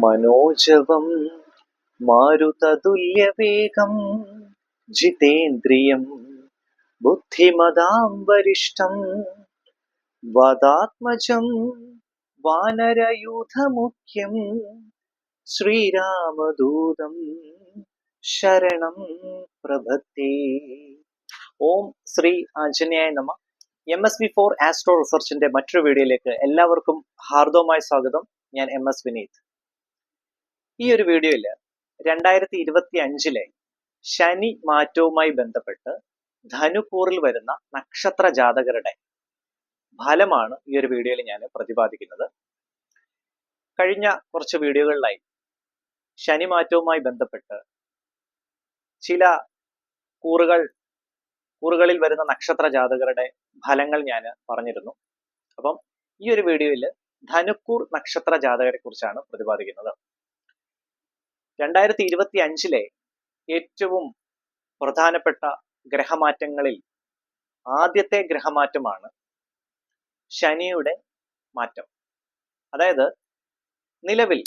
മനോജവം മാരുതതുല്യവേഗം ജിതേന്ദ്രിയം ബുദ്ധിമതാം വരിഷ്ഠം വദാത്മജം വാനരയൂഥമുഖ്യം ശ്രീരാമദൂതം ശരണം പ്രഭത്തി. ഓം ശ്രീ ആഞ്ജനേയ നമ. M S B for astro റിസർച്ചിന്റെ മറ്റൊരു വീഡിയോയിലേക്ക് എല്ലാവർക്കും ഹാർദവമായ സ്വാഗതം. ഞാൻ എം എസ് വിനീത്. ഈ ഒരു വീഡിയോയിൽ രണ്ടായിരത്തി ഇരുപത്തി അഞ്ചിലെ ശനി മാറ്റവുമായി ബന്ധപ്പെട്ട് ധനുക്കൂറിൽ വരുന്ന നക്ഷത്ര ജാതകരുടെ ഫലമാണ് ഈ ഒരു വീഡിയോയിൽ ഞാൻ പ്രതിപാദിക്കുന്നത്. കഴിഞ്ഞ കുറച്ച് വീഡിയോകളിലായി ശനി മാറ്റവുമായി ബന്ധപ്പെട്ട് ചില കൂറുകൾ കൂറുകളിൽ വരുന്ന നക്ഷത്ര ജാതകരുടെ ഫലങ്ങൾ ഞാൻ പറഞ്ഞിരുന്നു. അപ്പം ഈ ഒരു വീഡിയോയിൽ ധനുക്കൂർ നക്ഷത്ര ജാതകരെ കുറിച്ചാണ് പ്രതിപാദിക്കുന്നത്. രണ്ടായിരത്തി ഇരുപത്തി അഞ്ചിലെ ഏറ്റവും പ്രധാനപ്പെട്ട ഗ്രഹമാറ്റങ്ങളിൽ ആദ്യത്തെ ഗ്രഹമാറ്റമാണ് ശനിയുടെ മാറ്റം. അതായത് നിലവിൽ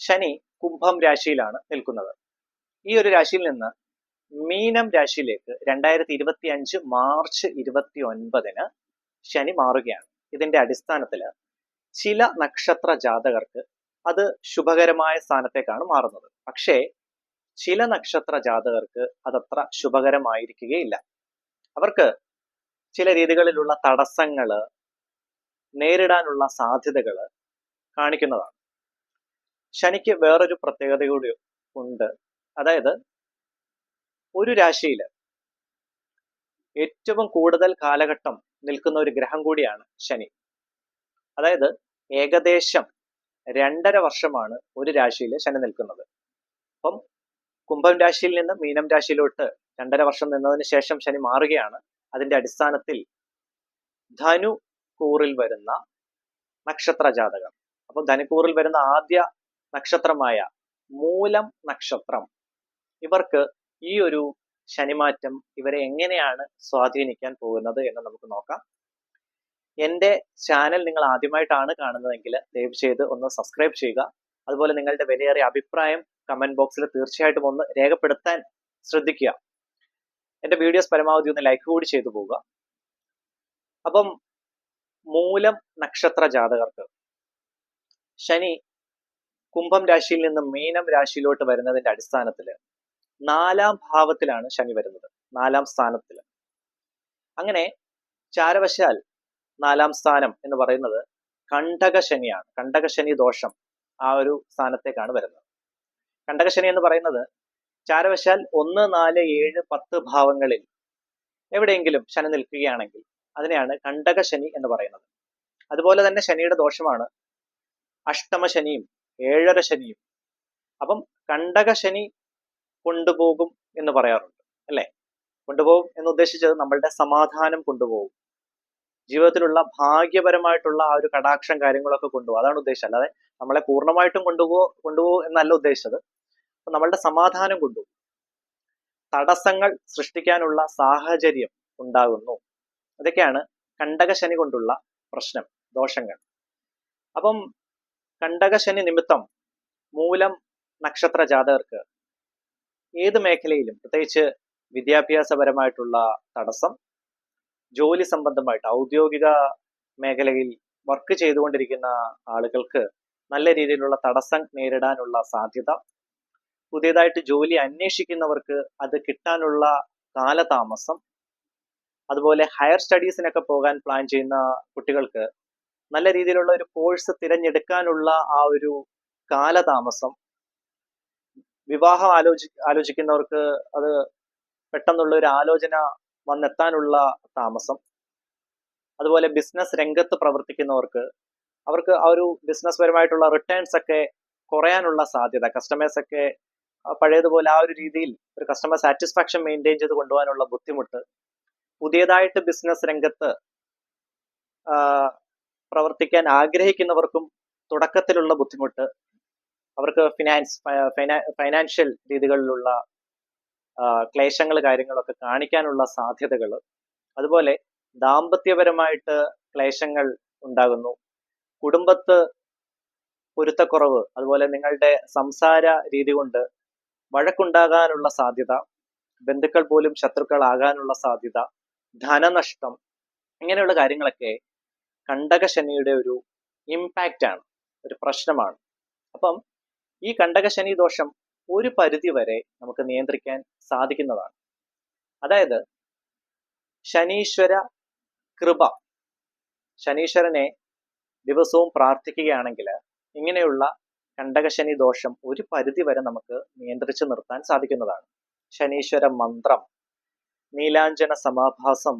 ശനി കുംഭം രാശിയിലാണ് നിൽക്കുന്നത്. ഈ ഒരു രാശിയിൽ നിന്ന് മീനം രാശിയിലേക്ക് രണ്ടായിരത്തി ഇരുപത്തി അഞ്ച് മാർച്ച് ഇരുപത്തി ഒൻപതിന് ശനി മാറുകയാണ്. ഇതിന്റെ അടിസ്ഥാനത്തിൽ ചില നക്ഷത്ര ജാതകർക്ക് അത് ശുഭകരമായ സ്ഥാനത്തേക്കാണ് മാറുന്നത്. പക്ഷേ ചില നക്ഷത്ര ജാതകർക്ക് അതത്ര ശുഭകരമായിരിക്കുകയില്ല. അവർക്ക് ചില രീതികളിലുള്ള തടസ്സങ്ങൾ നേരിടാനുള്ള സാധ്യതകൾ കാണിക്കുന്നതാണ്. ശനിക്ക് വേറൊരു പ്രത്യേകത കൂടി ഉണ്ട്. അതായത് ഒരു രാശിയിൽ ഏറ്റവും കൂടുതൽ കാലഘട്ടം നിൽക്കുന്ന ഒരു ഗ്രഹം കൂടിയാണ് ശനി. അതായത് ഏകദേശം രണ്ടര വർഷമാണ് ഒരു രാശിയിൽ ശനി നിൽക്കുന്നത്. അപ്പം കുംഭം രാശിയിൽ നിന്ന് മീനം രാശിയിലോട്ട് രണ്ടര വർഷം നിന്നതിന് ശേഷം ശനി മാറുകയാണ്. അതിന്റെ അടിസ്ഥാനത്തിൽ ധനു കൂറിൽ വരുന്ന നക്ഷത്ര ജാതകം. അപ്പം ധനുക്കൂറിൽ വരുന്ന ആദ്യ നക്ഷത്രമായ മൂലം നക്ഷത്രം ഇവർക്ക് ഈ ഒരു ശനിമാറ്റം ഇവരെ എങ്ങനെയാണ് സ്വാധീനിക്കാൻ പോകുന്നത് എന്ന് നമുക്ക് നോക്കാം. എന്റെ ചാനൽ നിങ്ങൾ ആദ്യമായിട്ടാണ് കാണുന്നതെങ്കിൽ ദയവ് ചെയ്ത് ഒന്ന് സബ്സ്ക്രൈബ് ചെയ്യുക. അതുപോലെ നിങ്ങളുടെ വിലയേറിയ അഭിപ്രായം കമന്റ് ബോക്സിൽ തീർച്ചയായിട്ടും ഒന്ന് രേഖപ്പെടുത്താൻ ശ്രദ്ധിക്കുക. എന്റെ വീഡിയോസ് പരമാവധി ഒന്ന് ലൈക്ക് കൂടി ചെയ്തു പോവുക. അപ്പം മൂലം നക്ഷത്ര ജാതകർക്ക്. ശനി കുംഭം രാശിയിൽ നിന്ന് മീനം രാശിയിലോട്ട് വരുന്നതിന്റെ അടിസ്ഥാനത്തിൽ നാലാം ഭാവത്തിലാണ് ശനി വരുന്നത്. നാലാം സ്ഥാനത്തിൽ. അങ്ങനെ ചാരവശാൽ നാലാം സ്ഥാനം എന്ന് പറയുന്നത് കണ്ടകശനിയാണ്. കണ്ടകശനി കണ്ടക ശനി ദോഷം ആ ഒരു സ്ഥാനത്തേക്കാണ് വരുന്നത്. കണ്ടകശനി എന്ന് പറയുന്നത് ചാരവശാൽ ഒന്ന് നാല് ഏഴ് പത്ത് ഭാവങ്ങളിൽ എവിടെയെങ്കിലും ശനി നിൽക്കുകയാണെങ്കിൽ അതിനെയാണ് കണ്ടകശനി എന്ന് പറയുന്നത്. അതുപോലെ തന്നെ ശനിയുടെ ദോഷമാണ് അഷ്ടമ ശനിയും ഏഴര ശനിയും. അപ്പം കണ്ടക ശനി കൊണ്ടുപോകും എന്ന് പറയാറുണ്ട് അല്ലേ? കൊണ്ടുപോകും എന്ന് ഉദ്ദേശിച്ചത് നമ്മളുടെ സമാധാനം കൊണ്ടുപോകും. ജീവിതത്തിലുള്ള ഭാഗ്യപരമായിട്ടുള്ള ആ ഒരു കടാക്ഷം കാര്യങ്ങളൊക്കെ കൊണ്ടുപോകും. അതാണ് ഉദ്ദേശം. അല്ലാതെ നമ്മളെ പൂർണമായിട്ടും കൊണ്ടുപോ കൊണ്ടുപോകും എന്നല്ല ഉദ്ദേശിച്ചത്. നമ്മളുടെ സമാധാനം കൊണ്ടുപോകും. തടസ്സങ്ങൾ സൃഷ്ടിക്കാനുള്ള സാഹചര്യം ഉണ്ടാകുന്നു. അതൊക്കെയാണ് കണ്ടകശനി കൊണ്ടുള്ള പ്രശ്നം ദോഷങ്ങൾ. അപ്പം കണ്ടകശനി നിമിത്തം മൂലം നക്ഷത്ര ജാതകർക്ക് ഏത് മേഖലയിലും പ്രത്യേകിച്ച് വിദ്യാഭ്യാസപരമായിട്ടുള്ള തടസ്സം ജോലി സംബന്ധമായിട്ട് ഔദ്യോഗിക മേഖലയിൽ വർക്ക് ചെയ്തുകൊണ്ടിരിക്കുന്ന ആളുകൾക്ക് നല്ല രീതിയിലുള്ള തടസ്സം നേരിടാനുള്ള സാധ്യത. പുതിയതായിട്ട് ജോലി അന്വേഷിക്കുന്നവർക്ക് അത് കിട്ടാനുള്ള കാലതാമസം. അതുപോലെ ഹയർ സ്റ്റഡീസിനൊക്കെ പോകാൻ പ്ലാൻ ചെയ്യുന്ന കുട്ടികൾക്ക് നല്ല രീതിയിലുള്ള ഒരു കോഴ്സ് തിരഞ്ഞെടുക്കാനുള്ള ആ ഒരു കാലതാമസം. വിവാഹം ആലോചി ആലോചിക്കുന്നവർക്ക് അത് പെട്ടെന്നുള്ള ഒരു ആലോചന വന്നെത്താനുള്ള താമസം. അതുപോലെ ബിസിനസ് രംഗത്ത് പ്രവർത്തിക്കുന്നവർക്ക് അവർക്ക് ആ ഒരു ബിസിനസ് പരമായിട്ടുള്ള റിട്ടേൺസ് ഒക്കെ കുറയാനുള്ള സാധ്യത കസ്റ്റമേഴ്സ് ഒക്കെ പഴയതുപോലെ ആ ഒരു രീതിയിൽ ഒരു കസ്റ്റമർ സാറ്റിസ്ഫാക്ഷൻ മെയിന്റെയിൻ ചെയ്ത് കൊണ്ടുപോകാനുള്ള ബുദ്ധിമുട്ട് പുതിയതായിട്ട് ബിസിനസ് രംഗത്ത് പ്രവർത്തിക്കാൻ ആഗ്രഹിക്കുന്നവർക്കും തുടക്കത്തിലുള്ള ബുദ്ധിമുട്ട് അവർക്ക് ഫിനാൻസ് ഫൈനാൻഷ്യൽ രീതികളിലുള്ള ക്ലേശങ്ങൾ കാര്യങ്ങളൊക്കെ കാണിക്കാനുള്ള സാധ്യതകൾ അതുപോലെ ദാമ്പത്യപരമായിട്ട് ക്ലേശങ്ങൾ ഉണ്ടാകുന്നു. കുടുംബത്ത് പൊരുത്തക്കുറവ് അതുപോലെ നിങ്ങളുടെ സംസാര രീതി കൊണ്ട് വഴക്കുണ്ടാകാനുള്ള സാധ്യത ബന്ധുക്കൾ പോലും ശത്രുക്കളാകാനുള്ള സാധ്യത ധനനഷ്ടം ഇങ്ങനെയുള്ള കാര്യങ്ങളൊക്കെ കണ്ടകശനിയുടെ ഒരു ഇമ്പാക്റ്റ് ആണ് ഒരു പ്രശ്നമാണ്. അപ്പം ഈ കണ്ടകശനി ദോഷം ഒരു പരിധി വരെ നമുക്ക് നിയന്ത്രിക്കാൻ സാധിക്കുന്നതാണ്. അതായത് ശനീശ്വര കൃപ. ശനീശ്വരനെ ദിവസവും പ്രാർത്ഥിക്കുകയാണെങ്കിൽ ഇങ്ങനെയുള്ള കണ്ടകശനി ദോഷം ഒരു പരിധി വരെ നമുക്ക് നിയന്ത്രിച്ചു നിർത്താൻ സാധിക്കുന്നതാണ്. ശനീശ്വര മന്ത്രം നീലാഞ്ജന സമാഭാസം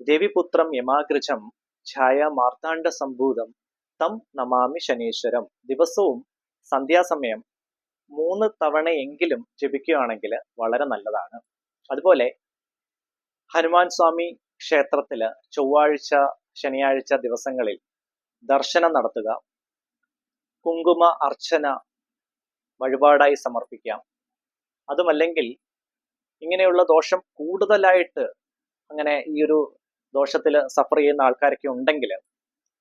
രവിപുത്രം യമാഗ്രജം ഛായ മാർത്താണ്ഡ സംഭൂതം തം നമാമി ശനീശ്വരം. ദിവസവും സന്ധ്യാസമയം മൂന്ന് തവണയെങ്കിലും ജപിക്കുകയാണെങ്കിൽ വളരെ നല്ലതാണ്. അതുപോലെ ഹനുമാൻ സ്വാമി ക്ഷേത്രത്തിൽ ചൊവ്വാഴ്ച ശനിയാഴ്ച ദിവസങ്ങളിൽ ദർശനം നടത്തുക. കുങ്കുമ അർച്ചന വഴിപാടായി സമർപ്പിക്കാം. അതുമല്ലെങ്കിൽ ഇങ്ങനെയുള്ള ദോഷം കൂടുതലായിട്ട് അങ്ങനെ ഈ ഒരു ദോഷത്തിൽ സഫർ ചെയ്യുന്ന ആൾക്കാരൊക്കെ ഉണ്ടെങ്കിൽ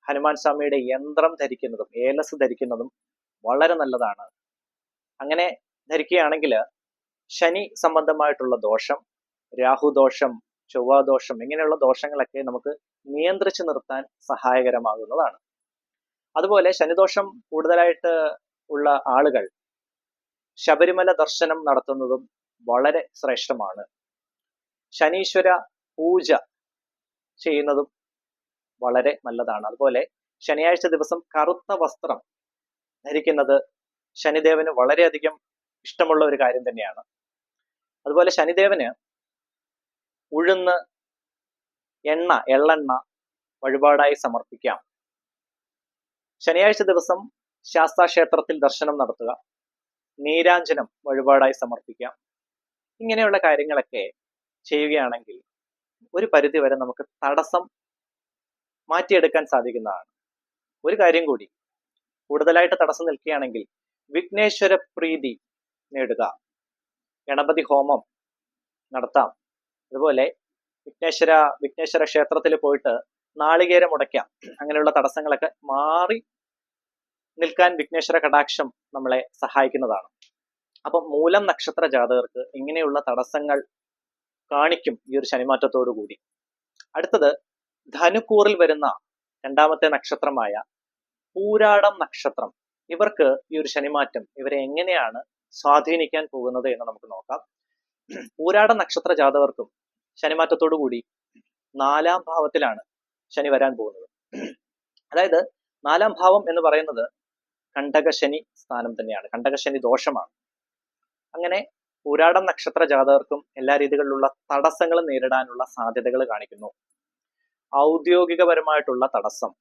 ഹനുമാൻ സ്വാമിയുടെ യന്ത്രം ധരിക്കുന്നതും ഏലസ് ധരിക്കുന്നതും വളരെ നല്ലതാണ്. അങ്ങനെ ധരിക്കുകയാണെങ്കിൽ ശനി സംബന്ധമായിട്ടുള്ള ദോഷം രാഹുദോഷം ചൊവ്വാദോഷം ഇങ്ങനെയുള്ള ദോഷങ്ങളൊക്കെ നമുക്ക് നിയന്ത്രിച്ചു നിർത്താൻ സഹായകരമാകുന്നതാണ്. അതുപോലെ ശനിദോഷം കൂടുതലായിട്ട് ഉള്ള ആളുകൾ ശബരിമല ദർശനം നടത്തുന്നതും വളരെ ശ്രേഷ്ഠമാണ്. ശനീശ്വര പൂജ ചെയ്യുന്നതും വളരെ നല്ലതാണ്. അതുപോലെ ശനിയാഴ്ച ദിവസം കറുത്ത വസ്ത്രം ധരിക്കുന്നത് ശനിദേവന് വളരെയധികം ഇഷ്ടമുള്ള ഒരു കാര്യം തന്നെയാണ്. അതുപോലെ ശനിദേവന് ഉഴുന്ന് എണ്ണ എള്ളെണ്ണ വഴിപാടായി സമർപ്പിക്കാം. ശനിയാഴ്ച ദിവസം ശാസ്താക്ഷേത്രത്തിൽ ദർശനം നടത്തുക നീരാഞ്ജനം വഴിപാടായി സമർപ്പിക്കാം. ഇങ്ങനെയുള്ള കാര്യങ്ങളൊക്കെ ചെയ്യുകയാണെങ്കിൽ ഒരു പരിധി വരെ നമുക്ക് തടസ്സം മാറ്റിയെടുക്കാൻ സാധിക്കുന്നതാണ്. ഒരു കാര്യം കൂടി കൂടുതലായിട്ട് തടസ്സം നിൽക്കുകയാണെങ്കിൽ വിഘ്നേശ്വര പ്രീതി നേടുക. ഗണപതി ഹോമം നടത്താം. അതുപോലെ വിഘ്നേശ്വര വിഘ്നേശ്വര ക്ഷേത്രത്തിൽ പോയിട്ട് നാളികേരം ഉടയ്ക്കാം. അങ്ങനെയുള്ള തടസ്സങ്ങളൊക്കെ മാറി നിൽക്കാൻ വിഘ്നേശ്വര കടാക്ഷം നമ്മളെ സഹായിക്കുന്നതാണ്. അപ്പം മൂലം നക്ഷത്ര ജാതകർക്ക് ഇങ്ങനെയുള്ള തടസ്സങ്ങൾ കാണിക്കും ഈ ഒരു ശനിമാറ്റത്തോടു കൂടി. അടുത്തത് ധനുക്കൂറിൽ വരുന്ന രണ്ടാമത്തെ നക്ഷത്രമായ പൂരാടം നക്ഷത്രം. ഇവർക്ക് ഈ ഒരു ശനിമാറ്റം ഇവരെ എങ്ങനെയാണ് സ്വാധീനിക്കാൻ പോകുന്നത് എന്ന് നമുക്ക് നോക്കാം. പൂരാട നക്ഷത്ര ജാതകർക്കും ശനിമാറ്റത്തോടു കൂടി നാലാം ഭാവത്തിലാണ് ശനി വരാൻ പോകുന്നത്. അതായത് നാലാം ഭാവം എന്ന് പറയുന്നത് കണ്ടകശനി സ്ഥാനം തന്നെയാണ്. കണ്ടകശനി ദോഷമാണ്. അങ്ങനെ പൂരാടം നക്ഷത്ര ജാതകർക്കും എല്ലാ രീതികളിലുള്ള തടസ്സങ്ങൾ നേരിടാനുള്ള സാധ്യതകൾ കാണിക്കുന്നു. ഔദ്യോഗികപരമായിട്ടുള്ള തടസ്സം.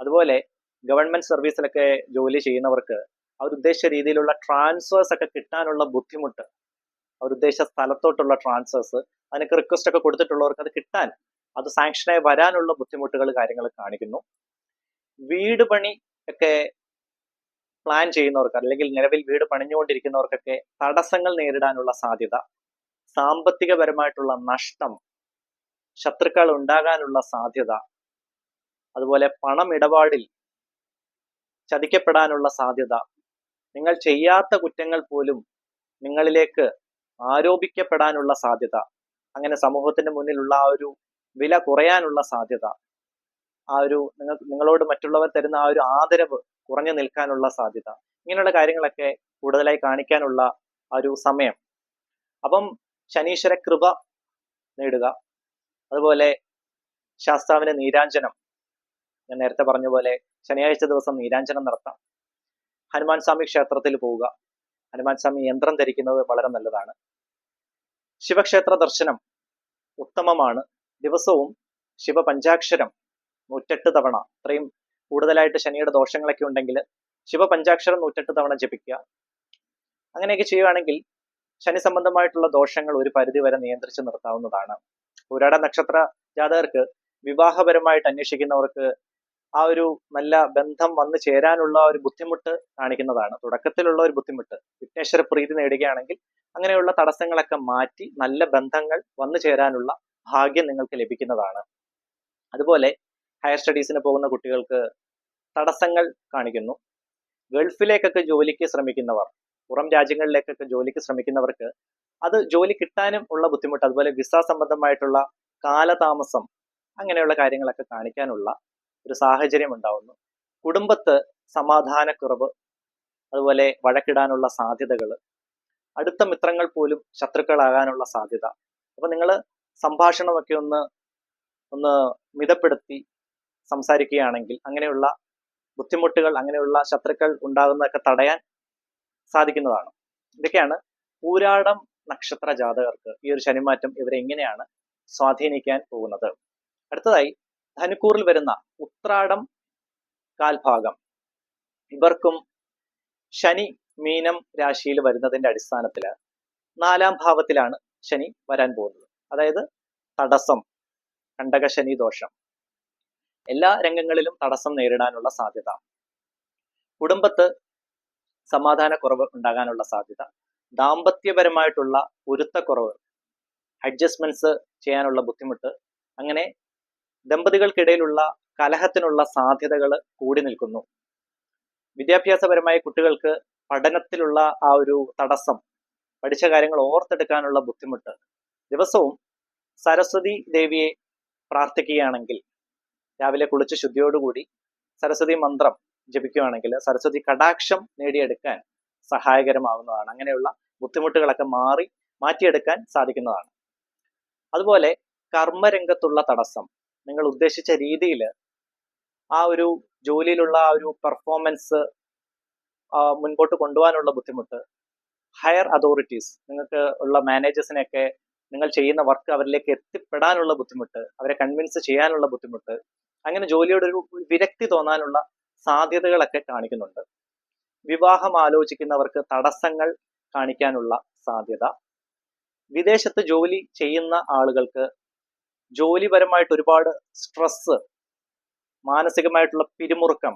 അതുപോലെ ഗവൺമെന്റ് സർവീസിലൊക്കെ ജോലി ചെയ്യുന്നവർക്ക് അവരുദ്ദേശിച്ച രീതിയിലുള്ള ട്രാൻസ്ഫേഴ്സ് ഒക്കെ കിട്ടാനുള്ള ബുദ്ധിമുട്ട് അവരുദ്ദേശിച്ച സ്ഥലത്തോട്ടുള്ള ട്രാൻസ്ഫേഴ്സ് അതിനൊക്കെ റിക്വസ്റ്റ് ഒക്കെ കൊടുത്തിട്ടുള്ളവർക്ക് അത് കിട്ടാൻ അത് സാങ്ഷനായി വരാനുള്ള ബുദ്ധിമുട്ടുകൾ കാര്യങ്ങൾ കാണിക്കുന്നു. വീട് പണി ഒക്കെ പ്ലാൻ ചെയ്യുന്നവർക്ക് അല്ലെങ്കിൽ നിലവിൽ വീട് പണിഞ്ഞുകൊണ്ടിരിക്കുന്നവർക്കൊക്കെ തടസ്സങ്ങൾ നേരിടാനുള്ള സാധ്യത സാമ്പത്തികപരമായിട്ടുള്ള നഷ്ടം ശത്രുക്കൾ ഉണ്ടാകാനുള്ള സാധ്യത അതുപോലെ പണം ഇടപാടിൽ ചതിക്കപ്പെടാനുള്ള സാധ്യത. നിങ്ങൾ ചെയ്യാത്ത കുറ്റങ്ങൾ പോലും നിങ്ങളിലേക്ക് ആരോപിക്കപ്പെടാനുള്ള സാധ്യത. അങ്ങനെ സമൂഹത്തിന്റെ മുന്നിലുള്ള ആ ഒരു വില കുറയാനുള്ള സാധ്യത. ആ ഒരു നിങ്ങൾ നിങ്ങളോട് മറ്റുള്ളവർ തരുന്ന ആ ഒരു ആദരവ് കുറഞ്ഞു നിൽക്കാനുള്ള സാധ്യത. ഇങ്ങനെയുള്ള കാര്യങ്ങളൊക്കെ കൂടുതലായി കാണിക്കാനുള്ള ഒരു സമയം. അപ്പം ശനീശ്വര കൃപ നേടുക. അതുപോലെ ശാസ്താവിന് നീരാഞ്ജനം. ഞാൻ നേരത്തെ പറഞ്ഞ പോലെ ശനിയാഴ്ച ദിവസം നീരാഞ്ജനം നടത്താം. ഹനുമാൻ സ്വാമി ക്ഷേത്രത്തിൽ പോവുക. ഹനുമാൻ സ്വാമി യന്ത്രം ധരിക്കുന്നത് വളരെ നല്ലതാണ്. ശിവക്ഷേത്ര ദർശനം ഉത്തമമാണ്. ദിവസവും ശിവ പഞ്ചാക്ഷരം നൂറ്റെട്ട് തവണ. അത്രയും കൂടുതലായിട്ട് ശനിയുടെ ദോഷങ്ങളൊക്കെ ഉണ്ടെങ്കിൽ ശിവ പഞ്ചാക്ഷരം നൂറ്റെട്ട് തവണ ജപിക്കുക. അങ്ങനെയൊക്കെ ചെയ്യുകയാണെങ്കിൽ ശനി സംബന്ധമായിട്ടുള്ള ദോഷങ്ങൾ ഒരു പരിധി വരെ നിയന്ത്രിച്ച് നിർത്താവുന്നതാണ്. പുരാട നക്ഷത്ര ജാതകർക്ക് വിവാഹപരമായിട്ട് അന്വേഷിക്കുന്നവർക്ക് ആ ഒരു നല്ല ബന്ധം വന്നു ചേരാനുള്ള ഒരു ബുദ്ധിമുട്ട് കാണിക്കുന്നതാണ്. തുടക്കത്തിലുള്ള ഒരു ബുദ്ധിമുട്ട്. വിഘ്നേശ്വര പ്രീതി നേടുകയാണെങ്കിൽ അങ്ങനെയുള്ള തടസ്സങ്ങളൊക്കെ മാറ്റി നല്ല ബന്ധങ്ങൾ വന്നു ചേരാനുള്ള ഭാഗ്യം നിങ്ങൾക്ക് ലഭിക്കുന്നതാണ്. അതുപോലെ ഹയർ സ്റ്റഡീസിന് പോകുന്ന കുട്ടികൾക്ക് തടസ്സങ്ങൾ കാണിക്കുന്നു. ഗൾഫിലേക്കൊക്കെ ജോലിക്ക് ശ്രമിക്കുന്നവർ പുറം രാജ്യങ്ങളിലേക്കൊക്കെ ജോലിക്ക് ശ്രമിക്കുന്നവർക്ക് അത് ജോലി കിട്ടാനും ഉള്ള ബുദ്ധിമുട്ട് അതുപോലെ വിസ സംബന്ധമായിട്ടുള്ള കാലതാമസം അങ്ങനെയുള്ള കാര്യങ്ങളൊക്കെ കാണിക്കാനുള്ള ഒരു സാഹചര്യം ഉണ്ടാവുന്നു. കുടുംബത്ത് സമാധാനക്കുറവ് അതുപോലെ വഴക്കിടാനുള്ള സാധ്യതകൾ അടുത്ത മിത്രങ്ങൾ പോലും ശത്രുക്കളാകാനുള്ള സാധ്യത. അപ്പൊ നിങ്ങൾ സംഭാഷണമൊക്കെ ഒന്ന് ഒന്ന് മിതപ്പെടുത്തി സംസാരിക്കുകയാണെങ്കിൽ അങ്ങനെയുള്ള ബുദ്ധിമുട്ടുകൾ അങ്ങനെയുള്ള ശത്രുക്കൾ ഉണ്ടാകുന്നതൊക്കെ തടയാൻ സാധിക്കുന്നതാണ്. ഇതൊക്കെയാണ് പൂരാടം നക്ഷത്ര ജാതകർക്ക് ഈ ഒരു ശനിമാറ്റം ഇവരെ എങ്ങനെയാണ് സ്വാധീനിക്കാൻ പോകുന്നത്. അടുത്തതായി ധനുക്കൂറിൽ വരുന്ന ഉത്രാടം കാൽഭാഗം. ഇവർക്കും ശനി മീനം രാശിയിൽ വരുന്നതിന്റെ അടിസ്ഥാനത്തിൽ നാലാം ഭാവത്തിലാണ് ശനി വരാൻ പോകുന്നത്. അതായത് തടസ്സം കണ്ടകശനി ദോഷം. എല്ലാ രംഗങ്ങളിലും തടസ്സം നേരിടാനുള്ള സാധ്യത. കുടുംബത്ത് സമാധാനക്കുറവ് ഉണ്ടാകാനുള്ള സാധ്യത. ദാമ്പത്യപരമായിട്ടുള്ള പൊരുത്തക്കുറവ് അഡ്ജസ്റ്റ്മെന്റ്സ് ചെയ്യാനുള്ള ബുദ്ധിമുട്ട് അങ്ങനെ ദമ്പതികൾക്കിടയിലുള്ള കലഹത്തിനുള്ള സാധ്യതകൾ കൂടി നിൽക്കുന്നു. വിദ്യാഭ്യാസപരമായ കുട്ടികൾക്ക് പഠനത്തിലുള്ള ആ ഒരു തടസ്സം പഠിച്ച കാര്യങ്ങൾ ഓർത്തെടുക്കാനുള്ള ബുദ്ധിമുട്ട് ദിവസവും സരസ്വതി ദേവിയെ പ്രാർത്ഥിക്കുകയാണെങ്കിൽ രാവിലെ കുളിച്ച് ശുദ്ധിയോടുകൂടി സരസ്വതി മന്ത്രം ജപിക്കുകയാണെങ്കിൽ സരസ്വതി കടാക്ഷം നേടിയെടുക്കാൻ സഹായകരമാവുന്നതാണ്. അങ്ങനെയുള്ള ബുദ്ധിമുട്ടുകളൊക്കെ മാറി മാറ്റിയെടുക്കാൻ സാധിക്കുന്നതാണ്. അതുപോലെ കർമ്മരംഗത്തുള്ള തടസ്സം നിങ്ങൾ ഉദ്ദേശിച്ച രീതിയിൽ ആ ഒരു ജോലിയിലുള്ള ആ ഒരു പെർഫോമൻസ് മുൻപോട്ട് കൊണ്ടുപോകാനുള്ള ബുദ്ധിമുട്ട് ഹയർ അതോറിറ്റീസ് നിങ്ങൾക്ക് ഉള്ള മാനേജേഴ്സിനെയൊക്കെ നിങ്ങൾ ചെയ്യുന്ന വർക്ക് അവരിലേക്ക് എത്തിപ്പെടാനുള്ള ബുദ്ധിമുട്ട് അവരെ കൺവിൻസ് ചെയ്യാനുള്ള ബുദ്ധിമുട്ട് അങ്ങനെ ജോലിയോട് ഒരു വിരക്തി തോന്നാനുള്ള സാധ്യതകളൊക്കെ കാണിക്കുന്നുണ്ട്. വിവാഹം ആലോചിക്കുന്നവർക്ക് തടസ്സങ്ങൾ കാണിക്കാനുള്ള സാധ്യത. വിദേശത്ത് ജോലി ചെയ്യുന്ന ആളുകൾക്ക് ജോലിപരമായിട്ട് ഒരുപാട് സ്ട്രെസ് മാനസികമായിട്ടുള്ള പിരിമുറുക്കം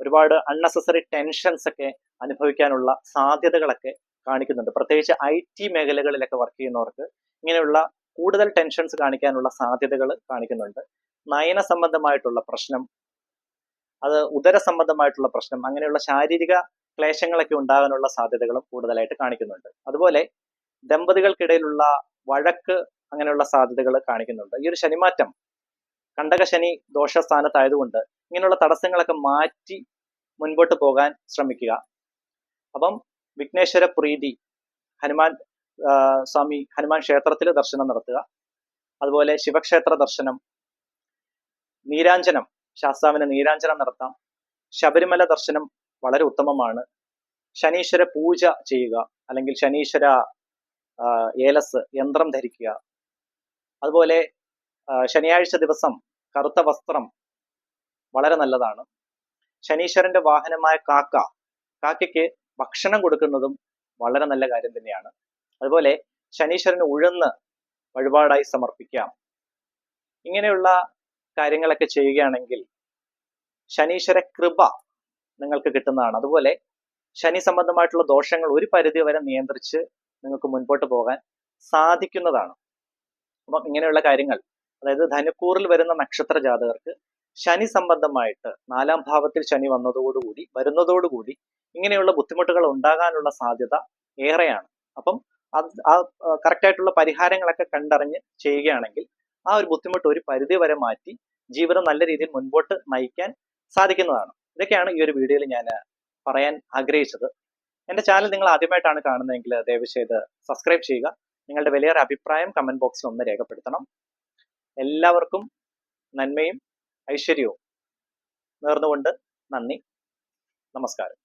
ഒരുപാട് അൺനെസസറി ടെൻഷൻസ് ഒക്കെ അനുഭവിക്കാനുള്ള സാധ്യതകളൊക്കെ കാണിക്കുന്നുണ്ട്. പ്രത്യേകിച്ച് ഐ ടി മേഖലകളിലൊക്കെ വർക്ക് ചെയ്യുന്നവർക്ക് ഇങ്ങനെയുള്ള കൂടുതൽ ടെൻഷൻസ് കാണിക്കാനുള്ള സാധ്യതകൾ കാണിക്കുന്നുണ്ട്. നയന സംബന്ധമായിട്ടുള്ള പ്രശ്നം അത് ഉദര സംബന്ധമായിട്ടുള്ള പ്രശ്നം അങ്ങനെയുള്ള ശാരീരിക ക്ലേശങ്ങളൊക്കെ ഉണ്ടാകാനുള്ള സാധ്യതകളും കൂടുതലായിട്ട് കാണിക്കുന്നുണ്ട്. അതുപോലെ ദമ്പതികൾക്കിടയിലുള്ള വഴക്ക് അങ്ങനെയുള്ള സാധ്യതകൾ കാണിക്കുന്നുണ്ട്. ഈ ഒരു ശനിമാറ്റം കണ്ടക ശനി ദോഷസ്ഥാനത്തായതുകൊണ്ട് ഇങ്ങനെയുള്ള തടസ്സങ്ങളൊക്കെ മാറ്റി മുൻപോട്ട് പോകാൻ ശ്രമിക്കുക. അപ്പം വിഘ്നേശ്വര പ്രീതി ഹനുമാൻ സ്വാമി ഹനുമാൻ ക്ഷേത്രത്തിൽ ദർശനം നടത്തുക. അതുപോലെ ശിവക്ഷേത്ര ദർശനം നീരാഞ്ജനം ശാസ്താവിന് നീരാഞ്ജനം നടത്താം. ശബരിമല ദർശനം വളരെ ഉത്തമമാണ്. ശനീശ്വര പൂജ ചെയ്യുക അല്ലെങ്കിൽ ശനീശ്വര ഏലസ് യന്ത്രം ധരിക്കുക. അതുപോലെ ശനിയാഴ്ച ദിവസം കറുത്ത വസ്ത്രം വളരെ നല്ലതാണ്. ശനീശ്വരന്റെ വാഹനമായ കാക്ക കാക്കയ്ക്ക് ഭക്ഷണം കൊടുക്കുന്നതും വളരെ നല്ല കാര്യം തന്നെയാണ്. അതുപോലെ ശനീശ്വരന് ഉഴന്ന് വഴിപാടായി സമർപ്പിക്കാം. ഇങ്ങനെയുള്ള കാര്യങ്ങളൊക്കെ ചെയ്യുകയാണെങ്കിൽ ശനീശ്വര കൃപ നിങ്ങൾക്ക് കിട്ടുന്നതാണ്. അതുപോലെ ശനി സംബന്ധമായിട്ടുള്ള ദോഷങ്ങൾ ഒരു പരിധി വരെ നിയന്ത്രിച്ച് നിങ്ങൾക്ക് മുൻപോട്ട് പോകാൻ സാധിക്കുന്നതാണ്. അപ്പം ഇങ്ങനെയുള്ള കാര്യങ്ങൾ. അതായത് ധനുക്കൂറിൽ വരുന്ന നക്ഷത്ര ജാതകർക്ക് ശനി സംബന്ധമായിട്ട് നാലാം ഭാവത്തിൽ ശനി വന്നതോടുകൂടി വരുന്നതോടുകൂടി ഇങ്ങനെയുള്ള ബുദ്ധിമുട്ടുകൾ ഉണ്ടാകാനുള്ള സാധ്യത ഏറെയാണ്. അപ്പം അത് ആ കറക്റ്റായിട്ടുള്ള പരിഹാരങ്ങളൊക്കെ കണ്ടറിഞ്ഞ് ചെയ്യുകയാണെങ്കിൽ ആ ഒരു ബുദ്ധിമുട്ട് ഒരു പരിധി വരെ മാറ്റി ജീവിതം നല്ല രീതിയിൽ മുൻപോട്ട് നയിക്കാൻ സാധിക്കുന്നതാണ്. ഇതൊക്കെയാണ് ഈ ഒരു വീഡിയോയിൽ ഞാൻ പറയാൻ ആഗ്രഹിച്ചത്. എന്റെ ചാനൽ നിങ്ങൾ ആദ്യമായിട്ടാണ് കാണുന്നതെങ്കിൽ ദയവ് ചെയ്ത് സബ്സ്ക്രൈബ് ചെയ്യുക. നിങ്ങളുടെ വലിയൊരു അഭിപ്രായം കമന്റ് ബോക്സിൽ ഒന്ന് രേഖപ്പെടുത്തണം. എല്ലാവർക്കും നന്മയും ഐശ്വര്യവും നേർന്നുകൊണ്ട് നന്ദി. നമസ്കാരം.